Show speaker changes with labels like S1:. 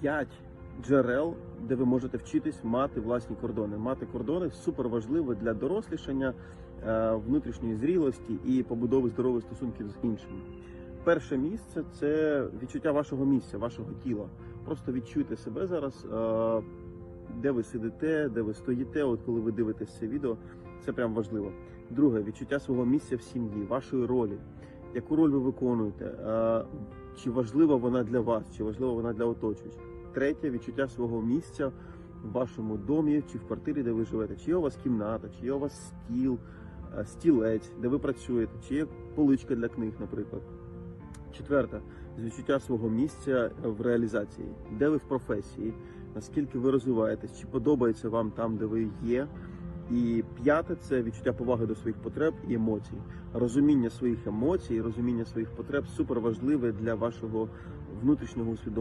S1: п'ять джерел, де ви можете вчитись мати власні кордони. Мати кордони супер важливо для дорослішання, е, внутрішньої зрілості і побудови здорових стосунків з іншими. Перше місце це відчуття вашого місця, вашого тіла. Просто відчуйте себе зараз, е, де ви сидите, де ви стоїте. От коли ви дивитесь це відео, це прям важливо. Друге відчуття свого місця в сім'ї, вашої ролі. Яку роль ви виконуєте? Чи важлива вона для вас, чи важлива вона для оточуючих? Третє відчуття свого місця в вашому домі чи в квартирі, де ви живете. Чи є у вас кімната, чи є у вас стіл, е, стілець, де ви працюєте, чи є поличка для книг, наприклад. Четверте відчуття свого місця в реалізації, де ви в професії, наскільки ви розвиваєтесь, чи подобається вам там, де ви є. І п'яте це відчуття поваги до своїх потреб і емоцій. Розуміння своїх емоцій, розуміння своїх потреб супер важливе для вашого внутрішнього усвідомлення.